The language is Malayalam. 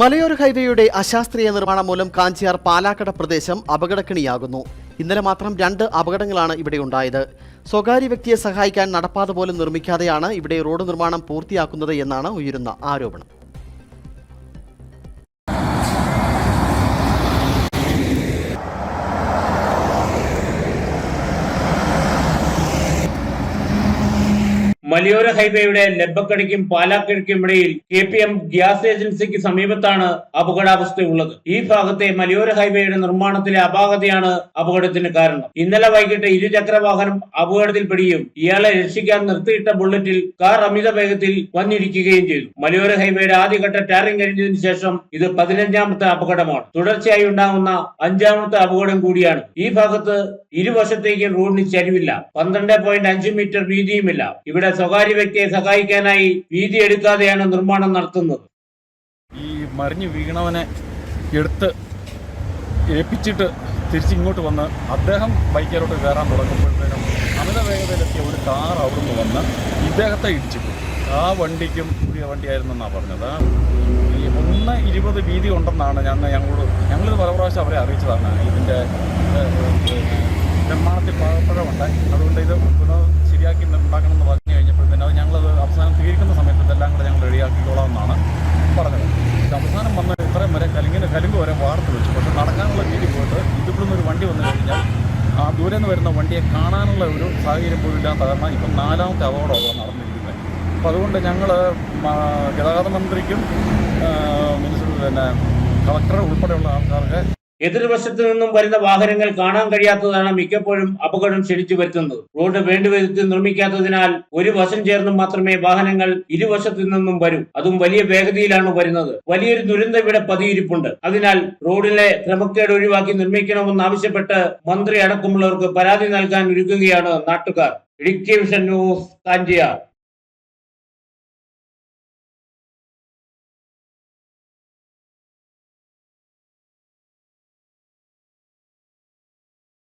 മലയോര ഹൈവേയുടെ അശാസ്ത്രീയ നിർമ്മാണം മൂലം കാഞ്ചിയാർ പാലാക്കട പ്രദേശം അപകടക്കിണിയാകുന്നു. ഇന്നലെ മാത്രം രണ്ട് അപകടങ്ങളാണ് ഇവിടെ ഉണ്ടായത്. സ്വകാര്യ വ്യക്തിയെ സഹായിക്കാൻ നടപ്പാത പോലും നിർമ്മിക്കാതെയാണ് ഇവിടെ റോഡ് നിർമ്മാണം പൂർത്തിയാക്കുന്നത് എന്നാണ് ഉയരുന്ന ആരോപണം. മലയോര ഹൈവേയുടെ ലെബക്കടിക്കും പാലാക്കടിക്കും ഇടയിൽ കെ പി എം ഗ്യാസ് ഏജൻസിക്ക് സമീപത്താണ് അപകടാവസ്ഥയുള്ളത്. ഈ ഭാഗത്തെ മലയോര ഹൈവേയുടെ നിർമ്മാണത്തിലെ അപാകതയാണ് അപകടത്തിന് കാരണം. ഇന്നലെ വൈകിട്ട് ഇരുചക്ര വാഹനം അപകടത്തിൽപ്പെടുകയും ഇയാളെ രക്ഷിക്കാൻ നിർത്തിയിട്ട ബുള്ളറ്റിൽ കാർ അമിത വേഗത്തിൽ വന്നിരിക്കുകയും ചെയ്തു. മലയോര ഹൈവേയുടെ ആദ്യഘട്ട ടാറിംഗ് കഴിഞ്ഞതിനു ശേഷം ഇത് പതിനഞ്ചാമത്തെ അപകടമാണ്. തുടർച്ചയായി ഉണ്ടാകുന്ന അഞ്ചാമത്തെ അപകടം കൂടിയാണ്. ഈ ഭാഗത്ത് ഇരുവശത്തേക്കും റോഡിന് ചരിവില്ല. പന്ത്രണ്ട് പോയിന്റ് അഞ്ച് മീറ്റർ വീതിയുമില്ല. ഇവിടെ സ്വകാര്യ വ്യക്തിയെ സഹായിക്കാനായി വീതി എടുക്കാതെയാണ് നിർമ്മാണം നടത്തുന്നത്. ഈ മറിഞ്ഞു വീണവനെ എടുത്ത് ഏൽപ്പിച്ചിട്ട് തിരിച്ചിങ്ങോട്ട് വന്ന് അദ്ദേഹം ബൈക്കിലോട്ട് കയറാൻ തുടങ്ങുമ്പോഴത്തേനും അമിത വേഗതയിലെത്തിയ ഒരു കാർ അവിടുന്ന് വന്ന് ഇദ്ദേഹത്തെ ഇടിച്ചു ആ വണ്ടിക്കും പുതിയ വണ്ടിയായിരുന്നെന്നാണ് പറഞ്ഞത്. ഈ ഒന്ന് ഇരുപത് വീതി ഉണ്ടെന്നാണ് ഞങ്ങൾ ഞങ്ങളോട് ഞങ്ങളിത് പല പ്രാവശ്യം അവരെ അറിയിച്ചതാണ്. ഇതിന്റെ നിർമ്മാണത്തിൽ പാകപ്പഴമുണ്ട് അതുകൊണ്ട് ഇത് പുനഃ കൂടെ ഞങ്ങൾ റെഡിയാക്കിക്കോളാം എന്നാണ് പറഞ്ഞത് അവസാനം വന്ന ഇത്രയും വരെ കലിങ്ങിന് കലുങ്ക് വരെ വാർത്ത് വെച്ചു. പക്ഷെ നടക്കാനുള്ള രീതി പോയിട്ട് ഇതിവിടുന്ന് ഒരു വണ്ടി വന്നു കഴിഞ്ഞാൽ ആ ദൂരെ നിന്ന് വരുന്ന വണ്ടിയെ കാണാനുള്ള ഒരു സാഹചര്യം പോലും ഇല്ലാത്ത കാരണം ഇപ്പം നാലാമത്തെ അപകടമാണ് നടന്നിരിക്കുന്നത്. അപ്പം അതുകൊണ്ട് ഞങ്ങൾ ഗതാഗത മന്ത്രിക്കും മിനിസ്റ്റർ പിന്നെ കളക്ടർ ഉൾപ്പെടെയുള്ള ആൾക്കാർക്ക് എതിർവശത്തു നിന്നും വരുന്ന വാഹനങ്ങൾ കാണാൻ കഴിയാത്തതാണ് മിക്കപ്പോഴും അപകടം ക്ഷണിച്ചു വരുത്തുന്നത്. റോഡ് വേണ്ടുവിധത്തിൽ നിർമ്മിക്കാത്തതിനാൽ ഒരു വശം ചേർന്ന് മാത്രമേ വാഹനങ്ങൾ ഇരുവശത്തു നിന്നും വരൂ. അതും വലിയ വേഗതയിലാണ് വരുന്നത്. വലിയൊരു ദുരന്തം ഇവിടെ പതിയിരിപ്പുണ്ട്. അതിനാൽ റോഡിലെ ക്രമക്കേട് ഒഴിവാക്കി നിർമ്മിക്കണമെന്ന് ആവശ്യപ്പെട്ട് മന്ത്രി അടക്കമുള്ളവർക്ക് പരാതി നൽകാൻ ഒരുങ്ങുകയാണ് നാട്ടുകാർ. Idukki vision news Kanchiyar